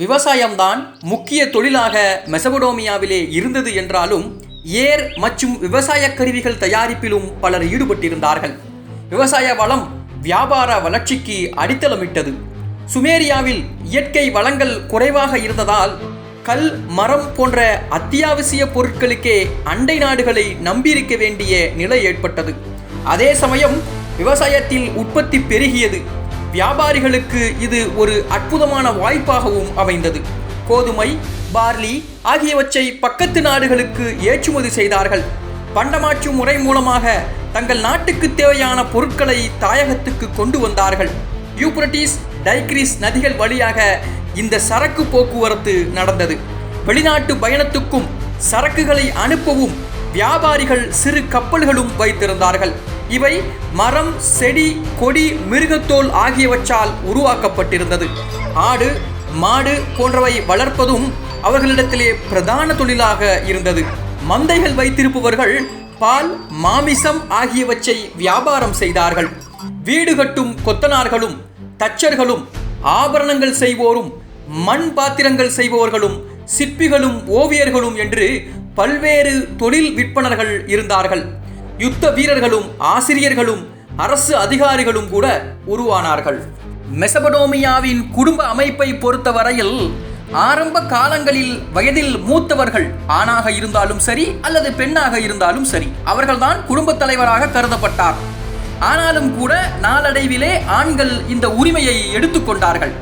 விவசாயம்தான் முக்கிய தொழிலாக மெசபடோமியாவிலே இருந்தது என்றாலும் ஏர் மற்றும் விவசாய கருவிகள் தயாரிப்பிலும் பலர் ஈடுபட்டிருந்தார்கள். விவசாய வளம் வியாபார வளர்ச்சிக்கு அடித்தளமிட்டது. சுமேரியாவில் இயற்கை வளங்கள் குறைவாக இருந்ததால் கல் மரம் போன்ற அத்தியாவசிய பொருட்களுக்கே அண்டை நாடுகளை நம்பியிருக்க வேண்டிய நிலை ஏற்பட்டது. அதே சமயம் விவசாயத்தில் உற்பத்தி பெருகியது. வியாபாரிகளுக்கு இது ஒரு அற்புதமான வாய்ப்பாகவும் அமைந்தது. கோதுமை பார்லி ஆகியவற்றை பக்கத்து நாடுகளுக்கு ஏற்றுமதி செய்தார்கள். பண்டமாற்று முறை மூலமாக தங்கள் நாட்டுக்கு தேவையான பொருட்களை தாயகத்துக்கு கொண்டு வந்தார்கள். யூப்ரட்டிஸ் டைக்ரிஸ் நதிகள் வழியாக இந்த சரக்கு போக்குவரத்து நடந்தது. வெளிநாட்டு பயணத்துக்கும் சரக்குகளை அனுப்பவும் வியாபாரிகள் சிறு கப்பல்களும் வைத்திருந்தார்கள். இவை மரம் செடி கொடி மிருகத்தோல் ஆகியவற்றால் உருவாக்கப்பட்டிருந்தது. ஆடு மாடு போன்றவை வளர்ப்பதும் அவர்களிடத்திலே பிரதான தொழிலாக இருந்தது. மந்தைகள் வைத்திருப்பவர்கள் பால் மாமிசம் ஆகியவற்றை வியாபாரம் செய்தார்கள். வீடு கட்டும் கொத்தனார்களும் தச்சர்களும் ஆபரணங்கள் செய்வோரும் மண் பாத்திரங்கள் செய்பவர்களும் சிற்பிகளும் ஓவியர்களும் என்று பல்வேறு தொழில் விற்பனர்கள் இருந்தார்கள். யுத்த வீரர்களும் ஆசிரியர்களும் அரசு அதிகாரிகளும் கூட உருவானார்கள். மெசபடோமியாவின் குடும்ப அமைப்பை பொறுத்தவரையில் ஆரம்ப காலங்களில் வயதில் மூத்தவர்கள் ஆணாக இருந்தாலும் சரி அல்லது பெண்ணாக இருந்தாலும் சரி அவர்கள்தான் குடும்பத் தலைவராக கருதப்பட்டார். ஆனாலும் கூட நாளடைவிலே ஆண்கள் இந்த உரிமையை எடுத்துக்கொண்டார்கள்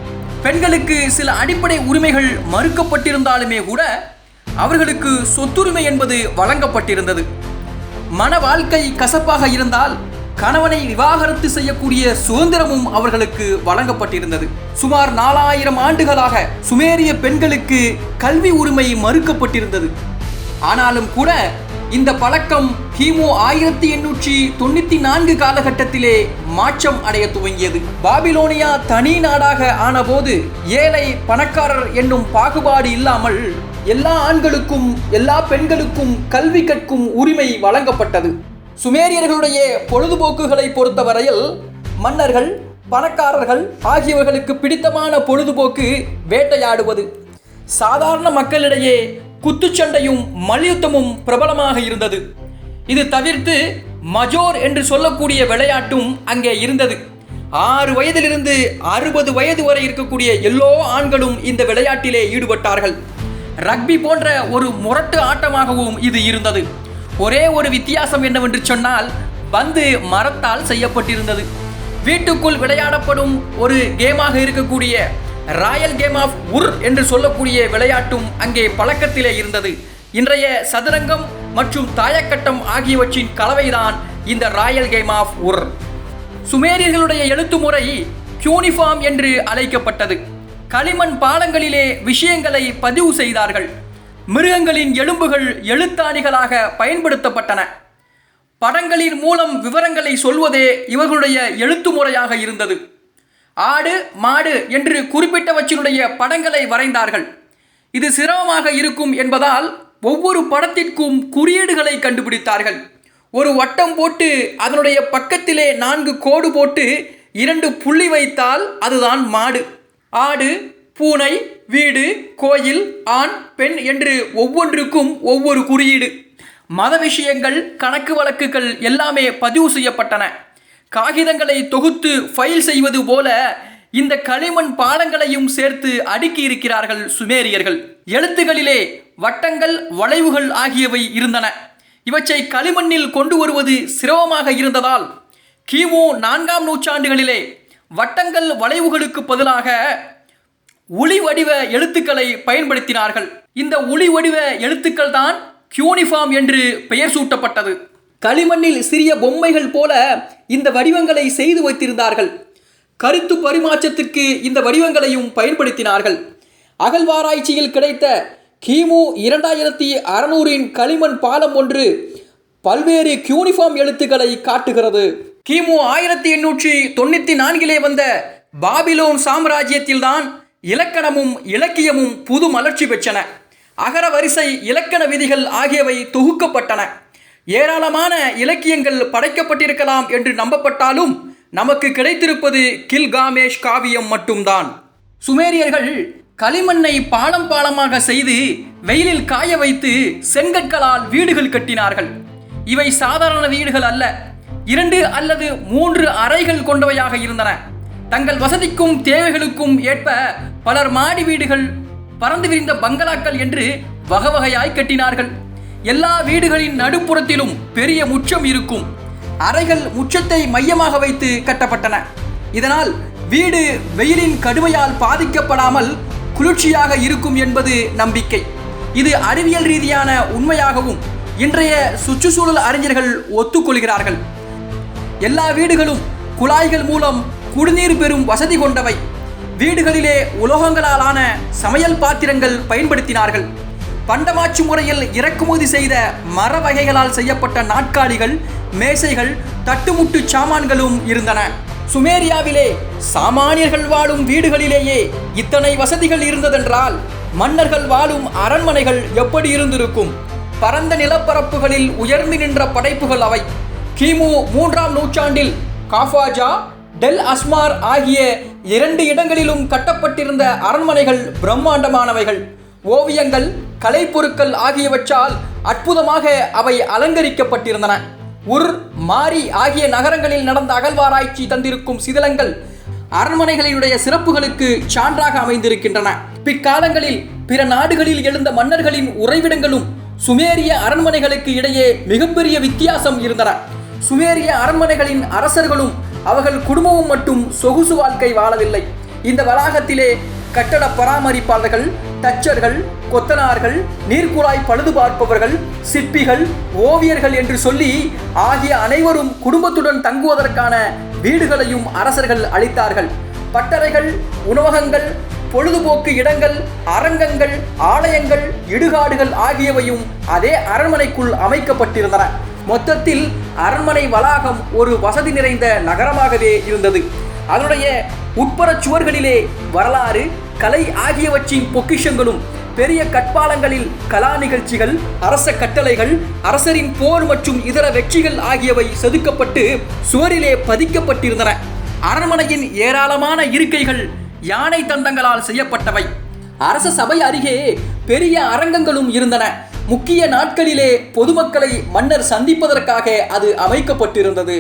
பெண்களுக்கு சில அடிப்படை உரிமைகள் மறுக்கப்பட்டிருந்தாலுமே கூட அவர்களுக்கு சொத்துரிமை என்பது வழங்கப்பட்டிருந்தது. மன வாழ்க்கை கசப்பாக இருந்தால் கணவனை விவாகரத்து செய்யக்கூடிய சுதந்திரமும் அவர்களுக்கு வழங்கப்பட்டிருந்தது. சுமார் நாலாயிரம் ஆண்டுகளாக சுமேரிய பெண்களுக்கு கல்வி உரிமை மறுக்கப்பட்டிருந்தது. ஆனாலும் கூட இந்த பழக்கம் கிமு ஆயிரத்தி எண்ணூற்றி தொண்ணூத்தி நான்கு காலகட்டத்திலே மாற்றம் அடைய துவங்கியது. பாபிலோனியா தனி நாடாக ஆனபோது ஏழை பணக்காரர் என்னும் பாகுபாடு இல்லாமல் எல்லா ஆண்களுக்கும் எல்லா பெண்களுக்கும் கல்வி கற்கும் உரிமை வழங்கப்பட்டது. சுமேரியர்களுடைய பொழுதுபோக்குகளை பொறுத்தவரையில் மன்னர்கள் பணக்காரர்கள் ஆகியவர்களுக்கு பிடித்தமான பொழுதுபோக்கு வேட்டையாடுவது. சாதாரண மக்களிடையே குத்துச்சண்டையும் மல்யுத்தமும் பிரபலமாக இருந்தது. இது தவிர்த்து மஜோர் என்று சொல்லக்கூடிய விளையாட்டும் அங்கே இருந்தது. ஆறு வயதிலிருந்து அறுபது வயது வரை இருக்கக்கூடிய எல்லோ ஆண்களும் இந்த விளையாட்டிலே ஈடுபட்டார்கள். ரக்பி போன்ற ஒரு முரட்டு ஆட்டமாகவும் இது இருந்தது. ஒரே ஒரு வித்தியாசம் என்னவென்று சொன்னால் பந்து மரத்தால் செய்யப்பட்டிருந்தது. வீட்டுக்குள் விளையாடப்படும் ஒரு கேமாக இருக்கக்கூடிய ராயல் கேம் ஆஃப் உர் என்று சொல்லக்கூடிய விளையாட்டும் அங்கே பழக்கத்திலே இருந்தது. இன்றைய சதுரங்கம் மற்றும் தாயக்கட்டம் ஆகியவற்றின் கலவைதான் இந்த ராயல் கேம் ஆஃப் உர். சுமேரியர்களுடைய எழுத்து முறை கியூனிஃபார்ம் என்று அழைக்கப்பட்டது. களிமண் பாலங்களிலே விஷயங்களை பதிவு செய்தார்கள். மிருகங்களின் எலும்புகள் எழுத்தாணிகளாக பயன்படுத்தப்பட்டன. படங்களின் மூலம் விவரங்களை சொல்வதே இவர்களுடைய எழுத்து முறையாக இருந்தது. ஆடு மாடு என்று குறிப்பிட்டவற்றினுடைய படங்களை வரைந்தார்கள். இது சிரமமாக இருக்கும் என்பதால் ஒவ்வொரு படத்திற்கும் குறியீடுகளை கண்டுபிடித்தார்கள். ஒரு வட்டம் போட்டு அதனுடைய பக்கத்திலே நான்கு கோடு போட்டு இரண்டு புள்ளி வைத்தால் அதுதான் மாடு. ஆடு பூனை வீடு கோயில் ஆண் பெண் என்று ஒவ்வொன்றுக்கும் ஒவ்வொரு குறியீடு. மத விஷயங்கள் கணக்கு வழக்குகள் எல்லாமே பதிவு செய்யப்பட்டன. காகிதங்களை தொகுத்து ஃபைல் செய்வது போல இந்த களிமண் பாலங்களையும் சேர்த்து அடுக்கி இருக்கிறார்கள் சுமேரியர்கள். எழுத்துகளிலே வட்டங்கள் வளைவுகள் ஆகியவை இருந்தன. இவற்றை களிமண்ணில் கொண்டு வருவது சிரமமாக இருந்ததால் கிமு நான்காம் நூற்றாண்டுகளிலே வட்டங்கள் வளைவுகளுக்கு பதிலாக ஒளி வடிவ எழுத்துக்களை பயன்படுத்தினார்கள். இந்த ஒளி வடிவ எழுத்துக்கள் தான் கியூனிஃபார்ம் என்று பெயர் சூட்டப்பட்டது. களிமண்ணில் சிறிய பொம்மைகள் போல இந்த வடிவங்களை செய்து வைத்திருந்தார்கள். கருத்து பரிமாற்றத்திற்கு இந்த வடிவங்களையும் பயன்படுத்தினார்கள். அகழ்வாராய்ச்சியில் கிடைத்த கிமு இரண்டாயிரத்தி அறநூறின் களிமண் பாலம் ஒன்று பல்வேறு கியூனிஃபார்ம் எழுத்துக்களை காட்டுகிறது. கிமு ஆயிரத்தி எண்ணூற்றி தொண்ணூற்றி நான்கிலே வந்த பாபிலோன் சாம்ராஜ்யத்தில்தான் இலக்கணமும் இலக்கியமும் புது மலர்ச்சி பெற்றன. அகர வரிசை இலக்கண விதிகள் ஆகியவை தொகுக்கப்பட்டன. ஏராளமான இலக்கியங்கள் படைக்கப்பட்டிருக்கலாம் என்று நம்பப்பட்டாலும் நமக்கு கிடைத்திருப்பது கில்காமேஷ் காவியம் மட்டும்தான். சுமேரியர்கள் களிமண்ணை பாலம் பாலமாக செய்து வெயிலில் காய வைத்து செங்கற்களால் வீடுகள் கட்டினார்கள். இவை சாதாரண வீடுகள் அல்ல. இரண்டு அல்லது மூன்று அறைகள் கொண்டவையாக இருந்தன. தங்கள் வசதிக்கும் தேவைகளுக்கும் ஏற்ப பலர் மாடி வீடுகள் பறந்து விரிந்த பங்களாக்கள் என்று வகை வகையாய் கட்டினார்கள். எல்லா வீடுகளின் நடுப்புறத்திலும் பெரிய முச்சம் இருக்கும். அறைகள் முச்சத்தை மையமாக வைத்து கட்டப்பட்டன. இதனால் வீடு வெயிலின் கடுமையால் பாதிக்கப்படாமல் குளிர்ச்சியாக இருக்கும் என்பது நம்பிக்கை. இது அறிவியல் ரீதியான உண்மையாகவும் இன்றைய சுற்றுச்சூழல் அறிஞர்கள் ஒத்துக்கொள்கிறார்கள். எல்லா வீடுகளும் குழாய்கள் மூலம் குடிநீர் பெறும் வசதி கொண்டவை. வீடுகளிலே உலோகங்களாலான சமையல் பாத்திரங்கள் பயன்படுத்தினார்கள். பண்டமாச்சு முறையில் இறக்குமதி செய்த மர வகைகளால் செய்யப்பட்ட நாட்காலிகள் மேசைகள் தட்டுமுட்டு சாமான்களும் இருந்தன. சுமேரியாவிலே சாமானியர்கள் வாழும் வீடுகளிலேயே இத்தனை வசதிகள் இருந்ததென்றால் மன்னர்கள் வாழும் அரண்மனைகள் எப்படி இருந்திருக்கும்? பரந்த நிலப்பரப்புகளில் உயர்ந்து நின்ற படைப்புகள் அவை. கிமு மூன்றாம் நூற்றாண்டில் காஃபாஜா டெல் அஸ்மார் ஆகிய இரண்டு இடங்களிலும் கட்டப்பட்டிருந்த அரண்மனைகள் பிரம்மாண்டமானவைகள். ஓவியங்கள் கலைப்பொருட்கள் ஆகியவற்றால் அற்புதமாக அவை அலங்கரிக்கப்பட்டிருந்தன. உர் மாரி ஆகிய நகரங்களில் நடந்த அகழ்வாராய்ச்சி தந்திருக்கும் சிதிலங்கள் அரண்மனைகளினுடைய சிறப்புகளுக்கு சான்றாக அமைந்திருக்கின்றன. பிற்காலங்களில் பிற நாடுகளில் எழுந்த மன்னர்களின் உறைவிடங்களும் சுமேரிய அரண்மனைகளுக்கு இடையே மிகப்பெரிய வித்தியாசம் இருந்தன. சுமேரிய அரண்மனைகளின் அரசர்களும் அவர்கள் குடும்பமும் மட்டும் சொகுசு வாழ்க்கை வாழவில்லை. இந்த வளாகத்திலே கட்டட பராமரிப்பாளர்கள் தச்சர்கள் கொத்தனார்கள் நீர்க்குழாய் பழுது பார்ப்பவர்கள் சிற்பிகள் ஓவியர்கள் என்று சொல்லி ஆகிய அனைவரும் குடும்பத்துடன் தங்குவதற்கான வீடுகளையும் அரசர்கள் அளித்தார்கள். பட்டறைகள் உணவகங்கள் பொழுதுபோக்கு இடங்கள் அரங்கங்கள் ஆலயங்கள் இடுகாடுகள் ஆகியவையும் அதே அரண்மனைக்குள் அமைக்கப்பட்டிருந்தன. மொத்தத்தில் அரண்மனை வளாகம் ஒரு வசதி நிறைந்த நகரமாகவே இருந்தது. அதனுடைய உட்புறச் சுவர்களிலே வரலாறு கலை ஆகியவற்றின் பொக்கிஷங்களும் பெரிய கட்பாலங்களில் கலா நிகழ்ச்சிகள் அரச கட்டளைகள் அரசரின் போர் மற்றும் இதர வெற்றிகள் ஆகியவை செதுக்கப்பட்டு சுவரிலே பதிக்கப்பட்டிருந்தன. அரண்மனையின் ஏராளமான இருக்கைகள் யானை தந்தங்களால் செய்யப்பட்டவை. அரச சபை அருகே பெரிய அரங்கங்களும் இருந்தன. முக்கிய நாட்களிலே பொதுமக்களை மன்னர் சந்திப்பதற்காக அது அமைக்கப்பட்டிருந்தது.